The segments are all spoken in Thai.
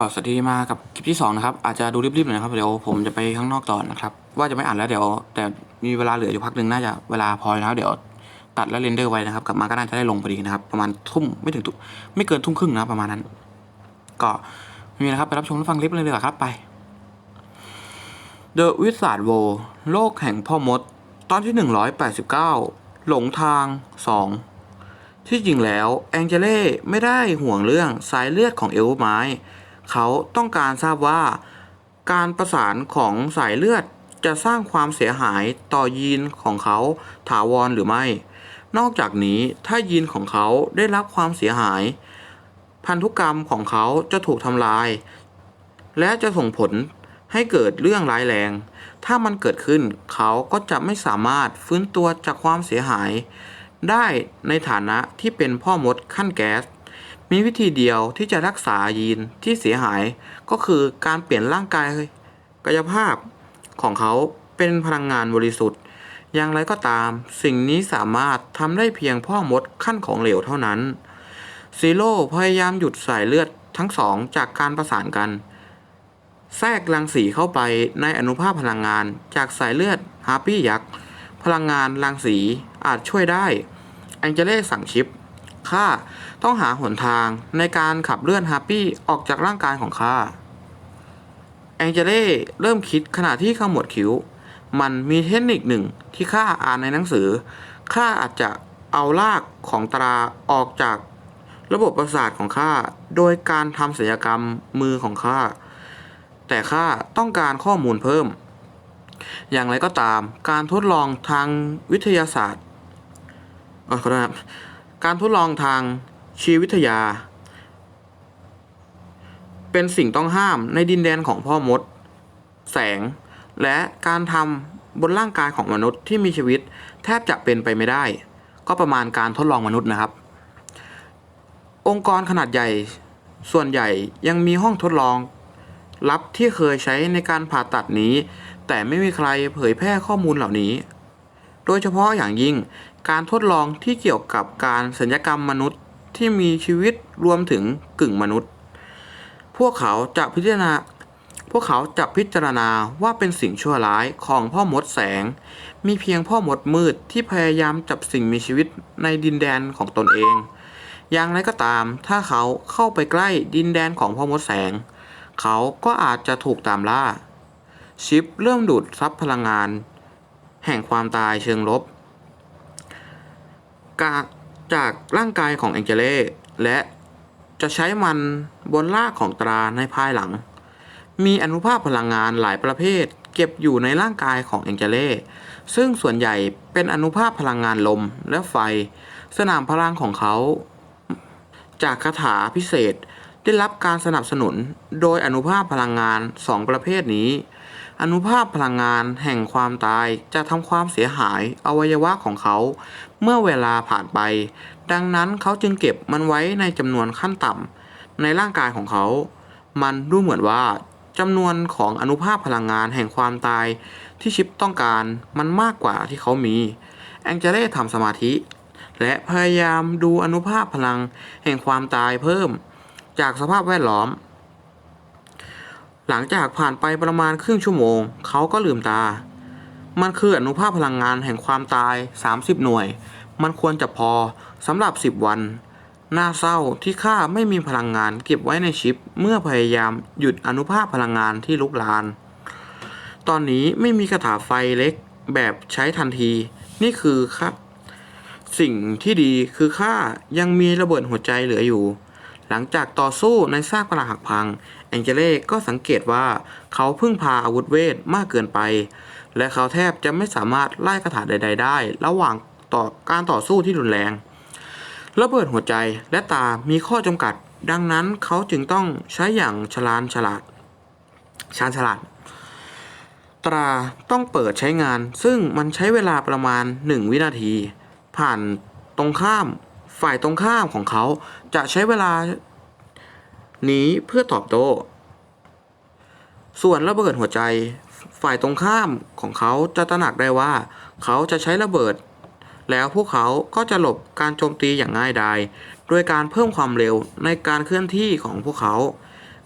สวัสดีมากับคลิปที่สองนะครับอาจจะดูรีบๆหน่อยนะครับเดี๋ยวผมจะไปข้างนอกต่อนะครับว่าจะไม่อ่านแล้วเดี๋ยว แต่มีเวลาเหลืออยู่พักหนึ่งน่าจะเวลาพอแล้วเดี๋ยวตัดแล้วเรนเดอร์ไว้นะครับกลับมาก็น่าจะได้ลงพอดีนะครับประมาณทุ่มไม่ถึงทุ่มไม่เกินทุ่มครึ่งนะประมาณนั้น ก็ไม่มีนะครับไปรับชมรับฟังคลิปเลยดีกว่าครับไป The Wizard w o r โลกแห่งพ่อมด ตอนที่ 189 หลงทาง 2 ที่จริงแล้วแองเจเล่ไม่ได้ห่วงเรื่องสายเลือดของเอลไม้ เขาต้องการทราบว่า การประสานของสายเลือดจะสร้างความเสียหายต่อยีนของเขาถาวรหรือไม่ นอกจากนี้ถ้ายีนของเขาได้รับความเสียหาย พันธุกรรมของเขาจะถูกทำลาย และจะส่งผลให้เกิดเรื่องร้ายแรง ถ้ามันเกิดขึ้นเขาก็จะไม่สามารถฟื้นตัวจากความเสียหาย ได้ในฐานะที่เป็นพ่อมดขั้นแก๊ส มีวิธีเดียวที่จะรักษายีนที่เสียหายก็คือการเปลี่ยนร่างกายกายภาพของเขาเป็นพลังงานบริสุทธิ์ อย่างไรก็ตาม สิ่งนี้สามารถทำได้เพียงพ่อมดขั้นของเหลวเท่านั้นซีโร่พยายามหยุดสายเลือดทั้งสองจากการประสานกัน แทรกรังสีเข้าไปในอนุภาคพลังงานจากสายเลือดฮาร์ปี้ยักษ์ พลังงานรังสีอาจช่วยได้แองเจเล่สั่งชิป ข้าต้องหาหนทางในการขับเลื่อนฮาร์ปี้ออกจากร่างกายของข้าแองเจเล่เริ่มคิดขณะที่ขมวดคิ้ว มันมีเทคนิคหนึ่งที่ข้าอ่านในหนังสือข้าอาจจะเอารากของตราออกจากระบบประสาทของข้าโดยการทำศัลยกรรมมือของข้าแต่ข้าต้องการข้อมูลเพิ่ม อย่างไรก็ตามการทดลองทางวิทยาศาสตร์เอ่อขอโทษนะครับ การทดลองทางชีววิทยา เป็นสิ่งต้องห้ามในดินแดนของพ่อมด แสง และการทำบนร่างกายของมนุษย์ที่มีชีวิต แทบจะเป็นไปไม่ได้ ก็ประมาณการทดลองมนุษย์นะครับ องค์กรขนาดใหญ่ ส่วนใหญ่ยังมีห้องทดลองลับที่เคยใช้ในการผ่าตัดนี้ แต่ไม่มีใครเผยแพร่ข้อมูลเหล่านี้ โดยเฉพาะอย่างยิ่งการทดลองที่เกี่ยวกับการสัญญกรรมมนุษย์ที่มีชีวิตรวมถึงกึ่งมนุษย์ พวกเขาจะพิจารณา พวกเขาจะพิจารณาว่าเป็นสิ่งชั่วร้ายของพ่อมดแสง มีเพียงพ่อมดมืดที่พยายามจับสิ่งมีชีวิตในดินแดนของตนเอง อย่างไรก็ตาม ถ้าเขาเข้าไปใกล้ดินแดนของพ่อมดแสง เขาก็อาจจะถูกตามล่า ชิปเริ่มดูดซับพลังงาน แห่งความตายเชิงลบกากจากร่างกายของแองเจเล่และจะใช้มันบนลากของตราในภายหลัง มีอนุภาคพลังงานหลายประเภท เก็บอยู่ในร่างกายของแองเจเล่ซึ่งส่วนใหญ่เป็นอนุภาคพลังงานลมและไฟ สนามพลังของเขา จากคาถาพิเศษได้รับการสนับสนุนโดยอนุภาคพลังงานสองประเภทนี้ อนุภาคพลังงานแห่งความตายจะทำความเสียหายอวัยวะของเขา เมื่อเวลาผ่านไป ดังนั้นเขาจึงเก็บมันไว้ในจำนวนขั้นต่ำในร่างกายของเขา มันดูเหมือนว่าจำนวนของอนุภาคพลังงานแห่งความตายที่ชิปต้องการมันมากกว่าที่เขามี แองเจเล่ทำสมาธิ และพยายามดูอนุภาคพลังแห่งความตายเพิ่ม จากสภาพแวดล้อม หลังจากผ่านไปประมาณครึ่งชั่วโมง เขาก็ลืมตา มันคืออนุภาคพลังงานแห่งความตาย 30 หน่วย มันควรจะพอสำหรับ 10 วัน น่าเศร้าที่ข้าไม่มีพลังงานเก็บไว้ในชิป เมื่อพยายามหยุดอนุภาคพลังงานที่ลุกลาน ตอนนี้ไม่มีกระถาไฟเล็กแบบใช้ทันที นี่คือครับสิ่งที่ดีคือข้ายังมีระเบิดหัวใจเหลืออยู่ หลังจากต่อสู้ในซากปรักหักพัง แองเจเล่ก็สังเกตว่าเขาพึ่งพาอาวุธเวทมากเกินไป และเขาแทบจะไม่สามารถไล่คาถาใด ๆ ได้ ระหว่างต่อการต่อสู้ที่รุนแรงระเบิดหัวใจและตามีข้อจำกัด ดังนั้นเขาจึงต้องใช้อย่างฉลาดฉลาดชาญฉลาด ตราต้องเปิดใช้งาน ซึ่งมันใช้เวลาประมาณ 1 วินาที ผ่านตรงข้ามฝ่ายตรงข้ามของเขาจะใช้เวลา นี้เพื่อตอบโต้ส่วนระเบิดหัวใจฝ่ายตรงข้ามของเขาจะตระหนักได้ว่า เขาจะใช้ระเบิด แล้วพวกเขาก็จะหลบการโจมตีอย่างง่ายดายโดยการเพิ่มความเร็วในการเคลื่อนที่ของพวกเขา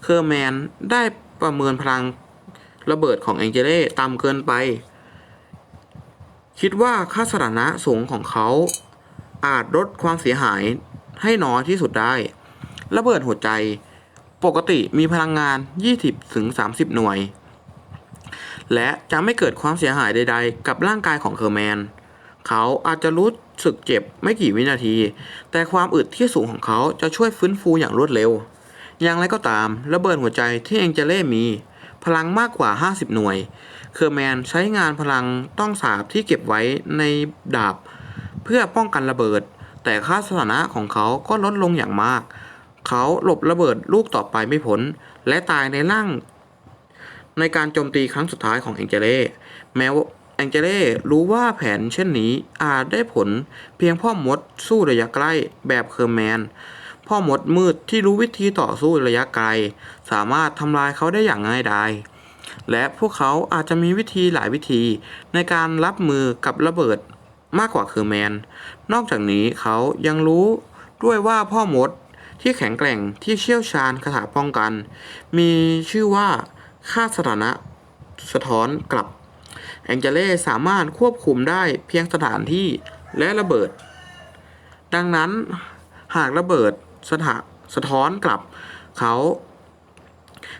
เคอร์แมนได้ประเมินพลังระเบิดของแองเจเล่ต่ำเกินไป คิดว่าค่าสถานะสูงของเขา อาจลดความเสียหายให้น้อยที่สุดได้ ระเบิดหัวใจ ปกติมีพลังงาน 20ถึง30 หน่วย และจะไม่เกิดความเสียหายใด ๆ กับร่างกายของเคอร์แมน เขาอาจจะรู้สึกเจ็บไม่กี่วินาที แต่ความอึดที่สูงของเขาจะช่วยฟื้นฟูอย่างรวดเร็ว อย่างไรก็ตามระเบิดหัวใจที่แองเจเล่มี พลังมากกว่า 50 หน่วย เคอร์แมนใช้งานพลังต้องสาบที่เก็บไว้ในดาบ เพื่อป้องกันระเบิด แต่ค่าสถานะของเขาก็ลดลงอย่างมาก เขาหลบระเบิดลูกต่อไปไม่พ้นและตายในร่าง ในการโจมตีครั้งสุดท้ายของแองเจเล่แม้ว่าแองเจเล่รู้ว่าแผนเช่นนี้อาจได้ผลเพียงพ่อมดสู้ระยะใกล้แบบเคอร์แมน พ่อมดมืดที่รู้วิธีต่อสู้ระยะไกล สามารถทำลายเขาได้อย่างง่ายดายและพวกเขาอาจจะมีวิธีหลายวิธี ในการรับมือกับระเบิดมากกว่าเคอร์แมน นอกจากนี้เขายังรู้ด้วยว่าพ่อมด ที่แข็งแกร่งที่เชี่ยวชาญคาถาป้องกัน มีชื่อว่าค่าสถานะสะท้อนกลับ แองเจเล่สามารถควบคุมได้เพียงสถานที่และระเบิด ดังนั้นหากระเบิดสถาสะท้อนกลับเขา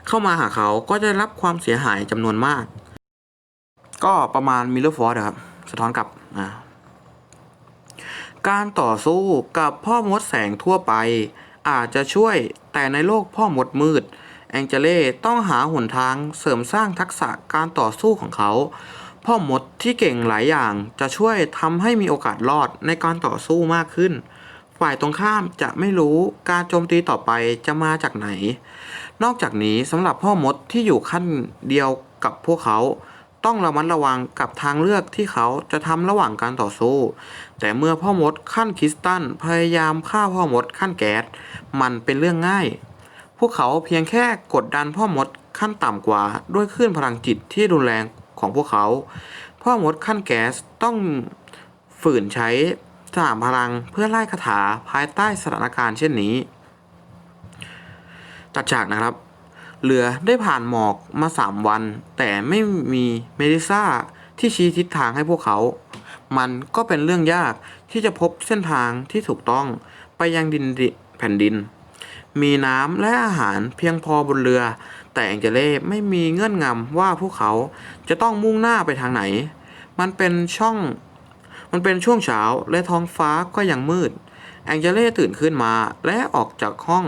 เข้ามาหาเขาก็จะได้รับความเสียหายจำนวนมาก ก็ประมาณมิลเลอร์ฟอร์ครับ สะท้อนกลับอ่าการต่อสู้กับพ่อมดแสงทั่วไป อาจจะช่วย แต่ในโลกพ่อมดมืด แองเจเล่ต้องหาหนทางเสริมสร้างทักษะการต่อสู้ของเขา พ่อมดที่เก่งหลายอย่างจะช่วยทำให้มีโอกาสรอดในการต่อสู้มากขึ้น ฝ่ายตรงข้ามจะไม่รู้การโจมตีต่อไปจะมาจากไหน นอกจากนี้สำหรับพ่อมดที่อยู่ขั้นเดียวกับพวกเขา ต้องระมัดระวังกับทางเลือกที่เขาจะทำระหว่างการต่อสู้ แต่เมื่อพ่อมดขั้นคริสตัลพยายามฆ่าพ่อมดขั้นแก๊สมันเป็นเรื่องง่าย พวกเขาเพียงแค่กดดันพ่อมดขั้นต่ำกว่าด้วยคลื่นพลังจิตที่รุนแรงของพวกเขา พ่อมดขั้นแก๊สต้องฝืนใช้สามพลังเพื่อไล่คาถาภายใต้สถานการณ์เช่นนี้ ตัดฉากนะครับ เรือได้ผ่านหมอกมาสามวัน แต่ไม่มีเมดิซ่าที่ชี้ทิศทางให้พวกเขา มันก็เป็นเรื่องยากที่จะพบเส้นทางที่ถูกต้องไปยังดินแผ่นดิน มีน้ำและอาหารเพียงพอบนเรือ แต่แองเจเล่ไม่มีเงื่อนงำว่าพวกเขาจะต้องมุ่งหน้าไปทางไหน มันเป็นช่อง มันเป็นช่วงเช้าและท้องฟ้าก็ยังมืด แองเจเล่ตื่นขึ้นมาและออกจากห้อง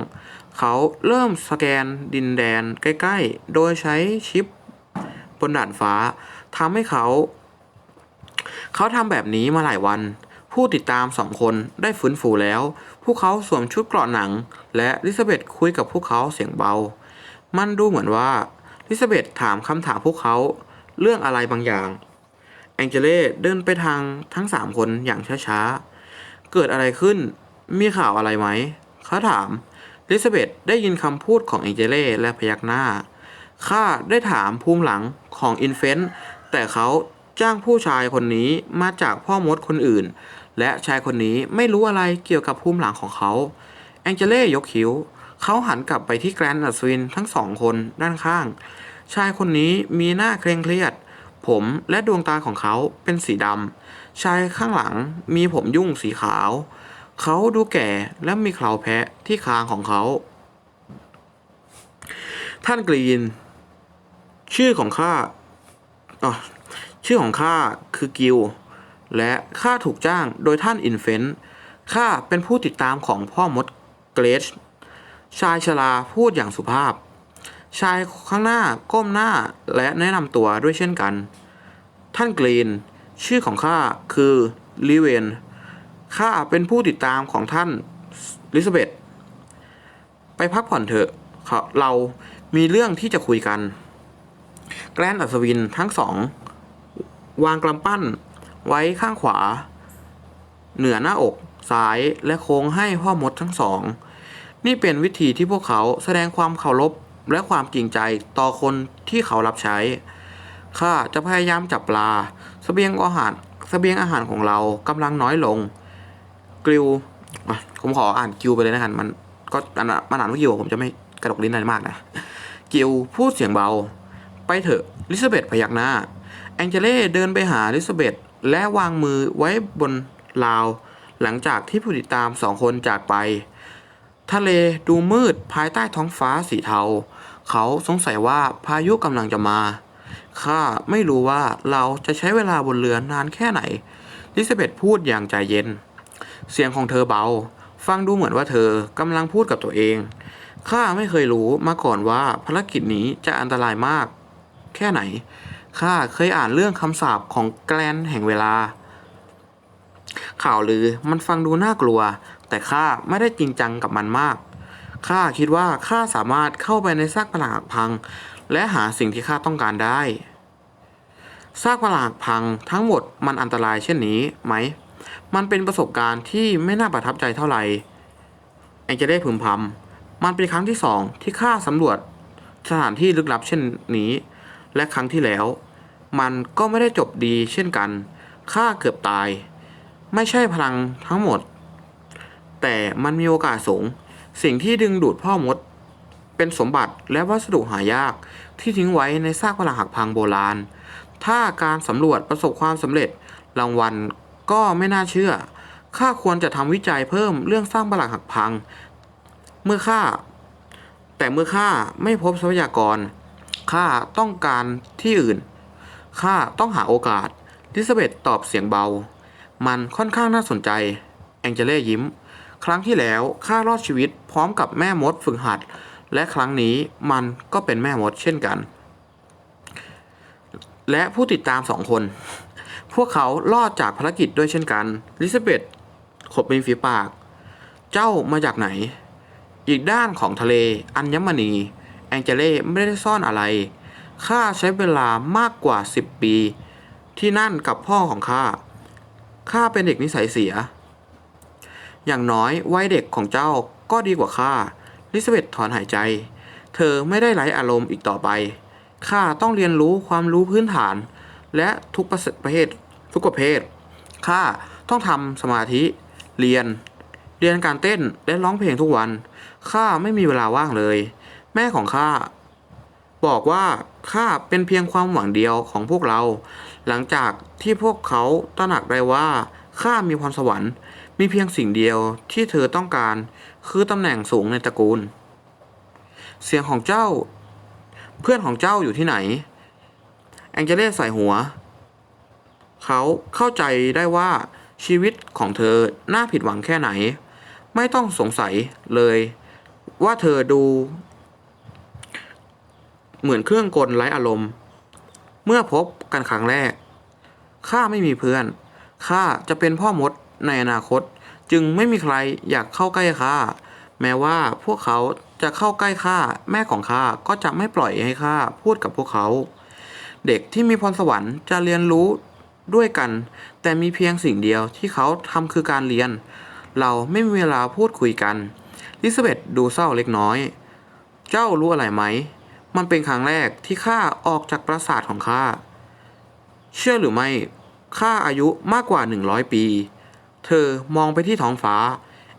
เขาเริ่มสแกนดินแดนใกล้ๆ โดยใช้ชิปบนด่านฟ้าทำให้เขา เขาทำแบบนี้มาหลายวัน ผู้ติดตามสองคนได้ฟื้นฟูแล้ว พวกเขาสวมชุดเกราะหนัง และลิซาเบธคุยกับพวกเขาเสียงเบา มันดูเหมือนว่าลิซาเบธถามคำถามพวกเขาเรื่องอะไรบางอย่างแองเจเล่เดินไปทางทั้งสามคนอย่างช้าๆ เกิดอะไรขึ้น มีข่าวอะไรไหมเขาถาม ลิซาเบธได้ยินคำพูดของแองเจเล่และพยักหน้า ข้าได้ถามภูมิหลังของอินเฟนต์แต่เขาจ้างผู้ชายคนนี้มาจากพ่อมดคนอื่น และชายคนนี้ไม่รู้อะไรเกี่ยวกับภูมิหลังของเขา แองเจเล่ยกคิ้ว เขาหันกลับไปที่แกรนด์อัศวินทั้งสองคนด้านข้าง ชายคนนี้มีหน้าเคร่งเครียด ผมและดวงตาของเขาเป็นสีดำ ชายข้างหลังมีผมยุ่งสีขาว เขาดูแก่และมีเคราแพะที่คางของเขา ท่านกรีน ชื่อของข้าอ๋อชื่อของข้าคือกิล และข้าถูกจ้างโดยท่านอินเฟนต์ข้าเป็นผู้ติดตามของพ่อมดเกรช ชายชราพูดอย่างสุภาพ ชายข้างหน้าก้มหน้าและแนะนำตัวด้วยเช่นกัน ท่านกรีน ชื่อของข้าคือลิเวน ข้าเป็นผู้ติดตามของท่านลิซาเบธไปพักผ่อนเถอะเขาเรามีเรื่องที่จะคุยกัน แกรนด์อัศวินทั้งสอง วางกำปั้นไว้ข้างขวา เหนือหน้าอกซ้ายและโค้งให้พ่อมดทั้งสอง นี่เป็นวิธีที่พวกเขาแสดงความเคารพและความจริงใจต่อคนที่เขารับใช้ ข้าจะพยายามจับปลาสเสบียงอาหารสเสบียงอาหารของเรากำลังน้อยลง กริวผมขออ่านกิวไปเลยนะกันมันก็อันนั้นมันอ่านว่ากิวผมจะไม่กระดกลิ้นอะไรมากนะจิลพูดเสียงเบา ไปเถอะลิซาเบธพยักหน้า แองเจเล่เดินไปหาลิซาเบธและวางมือไว้บนราว หลังจากที่ผู้ติดตามสองคนจากไป ทะเลดูมืดภายใต้ท้องฟ้าสีเทา เขาสงสัยว่าพายุกำลังจะมาข้าไม่รู้ว่าเราจะใช้เวลาบนเรือนานแค่ไหน ลิซาเบธพูดอย่างใจเย็น เสียงของเธอเบา ฟังดูเหมือนว่าเธอกำลังพูดกับตัวเอง ข้าไม่เคยรู้มาก่อนว่าภารกิจนี้จะอันตรายมาก แค่ไหน ข้าเคยอ่านเรื่องคำสาปของแกลนแห่งเวลา ข่าวลือมันฟังดูน่ากลัว แต่ข้าไม่ได้จริงจังกับมันมาก ข้าคิดว่าข้าสามารถเข้าไปในซากปรักหักพัง และหาสิ่งที่ข้าต้องการได้ซากปรักหักพังทั้งหมดมันอันตรายเช่นนี้ไหม มันเป็นประสบการณ์ที่ไม่น่าประทับใจเท่าไหร่แองเจเล่พึมพำมันเป็นครั้งที่สองที่ข้าสำรวจสถานที่ลึกลับเช่นนี้ และครั้งที่แล้ว มันก็ไม่ได้จบดีเช่นกันข้าเกือบตาย ไม่ใช่พลังทั้งหมด แต่มันมีโอกาสสูง สิ่งที่ดึงดูดพ่อมด เป็นสมบัติและวัสดุหายากที่ทิ้งไว้ในซากปรักหักพังโบราณ ถ้าการสำรวจประสบความสำเร็จรางวัล ก็ไม่น่าเชื่อ ข้าควรจะทำวิจัยเพิ่มเรื่องสร้างปรักหักพัง เมื่อข้า แต่เมื่อข้าไม่พบทรัพยากร ข้าต้องการที่อื่น ข้าต้องหาโอกาส ลิซาเบธตอบเสียงเบา มันค่อนข้างน่าสนใจ แองเจเล่ยิ้ม ครั้งที่แล้วข้ารอดชีวิตพร้อมกับแม่มดฝึกหัด และครั้งนี้มันก็เป็นแม่มดเช่นกัน และผู้ติดตามสองคน พวกเขารอดจากภารกิจด้วยเช่นกันลิซาเบธขบริมฝีปาก เจ้ามาจากไหน อีกด้านของทะเล อัญมณี แองเจเล่ไม่ได้ซ่อนอะไร ข้าใช้เวลามากกว่า10ปี ที่นั่นกับพ่อของข้า ข้าเป็นเด็กนิสัยเสีย อย่างน้อยวัยเด็กของเจ้าก็ดีกว่าข้า ลิซาเบธถอนหายใจ เธอไม่ได้ไร้อารมณ์อีกต่อไป ข้าต้องเรียนรู้ความรู้พื้นฐาน และทุกประเภท ทุกประเภท ข้าต้องทำสมาธิ เรียน เรียนการเต้นและร้องเพลงทุกวัน ข้าไม่มีเวลาว่างเลย แม่ของข้าบอกว่าข้าเป็นเพียงความหวังเดียวของพวกเรา หลังจากที่พวกเขาตระหนักได้ว่าข้ามีพรสวรรค์ มีเพียงสิ่งเดียวที่เธอต้องการ คือตำแหน่งสูงในตระกูล เสียงของเจ้า เพื่อนของเจ้าอยู่ที่ไหน แองเจเล่ใส่หัว เขาเข้าใจได้ว่าชีวิตของเธอน่าผิดหวังแค่ไหน ไม่ต้องสงสัยเลยว่าเธอดู เหมือนเครื่องกลไร้อารมณ์ เมื่อพบกันครั้งแรก ข้าไม่มีเพื่อน ข้าจะเป็นพ่อมดในอนาคต จึงไม่มีใครอยากเข้าใกล้ข้า แม้ว่าพวกเขาจะเข้าใกล้ข้า แม่ของข้าก็จะไม่ปล่อยให้ข้าพูดกับพวกเขา เด็กที่มีพรสวรรค์จะเรียนรู้ ด้วยกัน แต่มีเพียงสิ่งเดียวที่เขาทำคือการเรียน เราไม่มีเวลาพูดคุยกัน ลิซาเบธดูเศร้าเล็กน้อย เจ้ารู้อะไรไหม มันเป็นครั้งแรกที่ข้าออกจากปราสาทของข้า เชื่อหรือไม่ ข้าอายุมากกว่า 100 ปี เธอมองไปที่ท้องฟ้า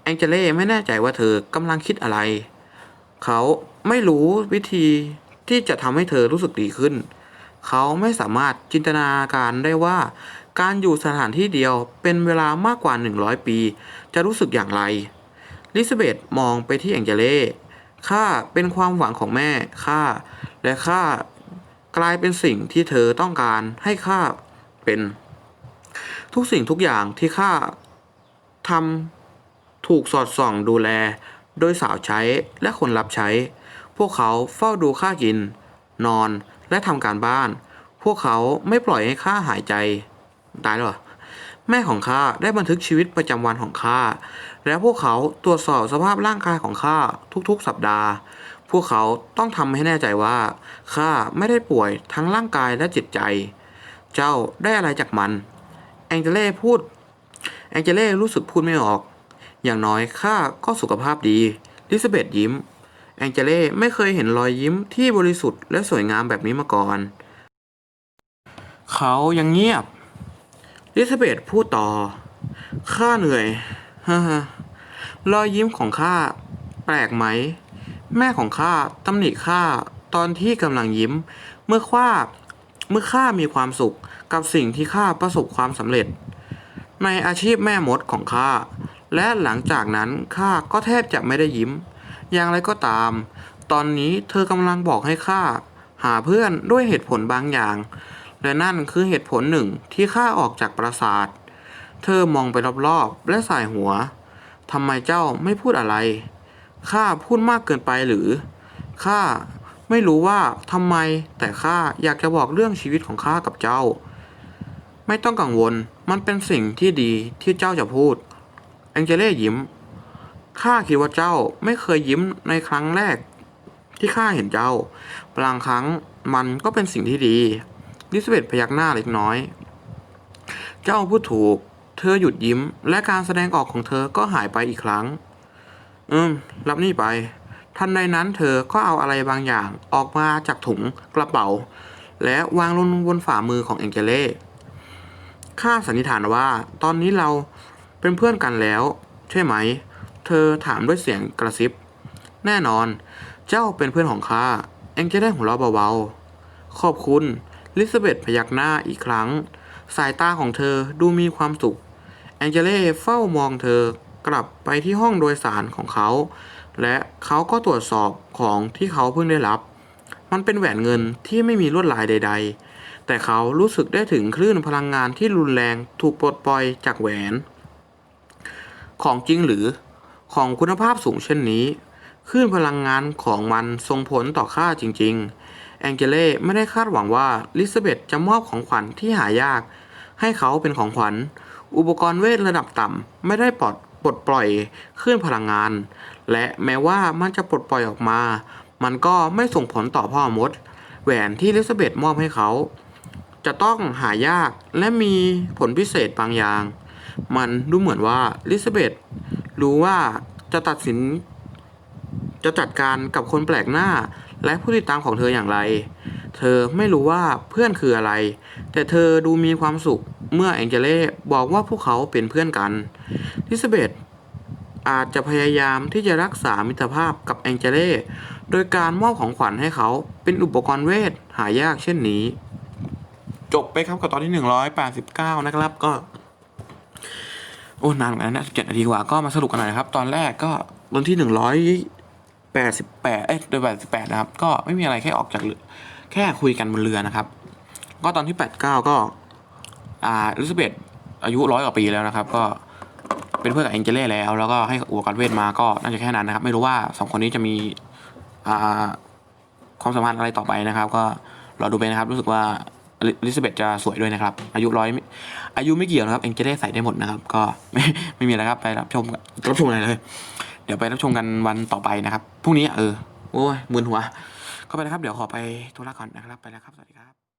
แองเจเล่ไม่แน่ใจว่าเธอกำลังคิดอะไร เขาไม่รู้วิธีที่จะทำให้เธอรู้สึกดีขึ้น เขาไม่สามารถจินตนาการได้ว่า การอยู่สถานที่เดียวเป็นเวลามากกว่า 100 ปี จะรู้สึกอย่างไร ลิซาเบธมองไปที่แองเจเล่ข้าเป็นความหวังของแม่ข้าและข้ากลายเป็นสิ่งที่เธอต้องการให้ข้าเป็น ทุกสิ่งทุกอย่างที่ข้าทำถูกสอดส่องดูแล โดยสาวใช้และคนรับใช้ พวกเขาเฝ้าดูข้ากิน นอน และทำการบ้าน พวกเขาไม่ปล่อยให้ข้าหายใจตายแล้วเหรอแม่ของข้าได้บันทึกชีวิตประจำวันของข้าและพวกเขาตรวจสอบสภาพร่างกายของข้าทุกๆ สัปดาห์ พวกเขาต้องทำให้แน่ใจว่าข้าไม่ได้ป่วยทั้งร่างกายและจิตใจ เจ้าได้อะไรจากมัน แองเจเล่พูด แองเจเล่รู้สึกพูดไม่ออก อย่างน้อยข้าก็สุขภาพดี ลิซาเบธยิ้ม แองเจเล่ไม่เคยเห็นรอยยิ้มที่บริสุทธิ์และสวยงามแบบนี้มาก่อน เขายังเงียบลิซาเบธพูดต่อ ข้าเหนื่อยฮ่ารอยยิ้มของข้าแปลกไหม แม่ของข้าตำหนิข้าตอนที่กำลังยิ้ม เมื่อข้าเมื่อข้ามีความสุขกับสิ่งที่ข้าประสบความสำเร็จ ในอาชีพแม่มดของข้าและหลังจากนั้นข้าก็แทบจะไม่ได้ยิ้ม อย่างไรก็ตาม ตอนนี้เธอกำลังบอกให้ข้าหาเพื่อนด้วยเหตุผลบางอย่าง และนั่นคือเหตุผลหนึ่งที่ข้าออกจากปราสาท เธอมองไปรอบๆ และสายหัวทำไมเจ้าไม่พูดอะไร ข้าพูดมากเกินไปหรือ ข้าไม่รู้ว่าทำไม แต่ข้าอยากจะบอกเรื่องชีวิตของข้ากับเจ้า ไม่ต้องกังวล มันเป็นสิ่งที่ดีที่เจ้าจะพูด แองเจเล่ยิ้ม ข้าคิดว่าเจ้าไม่เคยยิ้มในครั้งแรก ที่ข้าเห็นเจ้า บางครั้งมันก็เป็นสิ่งที่ดีลิซเบธพยักหน้าเล็กน้อย เจ้าพูดถูก เธอหยุดยิ้ม และการแสดงออกของเธอก็หายไปอีกครั้ง อืม รับนี่ไป ทันใดนั้นเธอก็เอาอะไรบางอย่างออกมาจากถุงกระเป๋า และวางลงบนฝ่ามือของแองเจเล่ข้าสันนิษฐานว่า ตอนนี้เราเป็นเพื่อนกันแล้ว ใช่ไหม เธอถามด้วยเสียงกระซิบ แน่นอน เจ้าเป็นเพื่อนของข้าแองเจเล่หัวเราะเบาๆ ขอบคุณ ลิซาเบธพยักหน้าอีกครั้ง สายตาของเธอดูมีความสุข แองเจเล่เฝ้ามองเธอกลับไปที่ห้องโดยสารของเขา และเขาก็ตรวจสอบของที่เขาเพิ่งได้รับ มันเป็นแหวนเงินที่ไม่มีลวดลายใด ๆ แต่เขารู้สึกได้ถึงคลื่นพลังงานที่รุนแรงถูกปลดปล่อยจากแหวน ของจริงหรือ ของคุณภาพสูงเช่นนี้คลื่นพลังงานของมันส่งผลต่อข้าจริง ๆ แองเจเล่ไม่ได้คาดหวังว่าลิซาเบธจะมอบของขวัญที่หายาก ให้เขาเป็นของขวัญ อุปกรณ์เวทระดับต่ำไม่ได้ปลดปลดปล่อยคลื่นพลังงาน และแม้ว่ามันจะปลดปล่อยออกมา มันก็ไม่ส่งผลต่อพ่อมด แหวนที่ลิซาเบธมอบให้เขา จะต้องหายากและมีผลพิเศษบางอย่าง มันดูเหมือนว่าลิซาเบธ รู้ว่าจะตัดสิน จะจัดการกับคนแปลกหน้า และผู้ติดตามของเธออย่างไร เธอไม่รู้ว่าเพื่อนคืออะไร แต่เธอดูมีความสุขเมื่อแองเจเล่บอกว่าพวกเขาเป็นเพื่อนกันลิซเบธอาจจะพยายามที่จะรักษามิตรภาพกับแองเจเล่โดยการมอบของขวัญให้เขาเป็นอุปกรณ์เวทหายากเช่นนี้ จบไปครับกับตอนที่ 189 นะครับก็ โอ้นานเหมือนกันนะสิบเจ็ดนาทีกว่าก็มาสรุปกันหน่อยนะครับ ตอนแรกก็ตอนที่188เอ้ยโดย88นะครับ ก็ไม่มีอะไรแค่ออกจากเรือแค่คุยกันบนเรือนะครับ ก็ตอนที่89ก็อ่าลิซาเบธอายุร้อยกว่าปีแล้วนะครับ ก็เป็นเพื่อนกับแองเจเล่แล้ว แล้วก็ให้อุปกรณ์เวทมาก็น่าจะแค่นั้นนะครับ ไม่รู้ว่าสองคนนี้จะมีอ่าความสัมพันธ์อะไรต่อไปนะครับ ก็รอดูไปนะครับ รู้สึกว่าลิซาเบธจะสวยด้วยนะครับ อายุร้อย อายุไม่เกี่ยวนะครับ เองจะได้ใส่ได้หมดนะครับ ก็ไม่ไม่มีอะไรครับไปรับชมรับชมอะไรเลย เดี๋ยวไปรับชมกันวันต่อไปนะครับพรุ่งนี้เออโอ้ยมึนหัวก็ไปนะครับ เดี๋ยวขอไปธุระก่อนนะครับไปแล้วครับสวัสดีครับ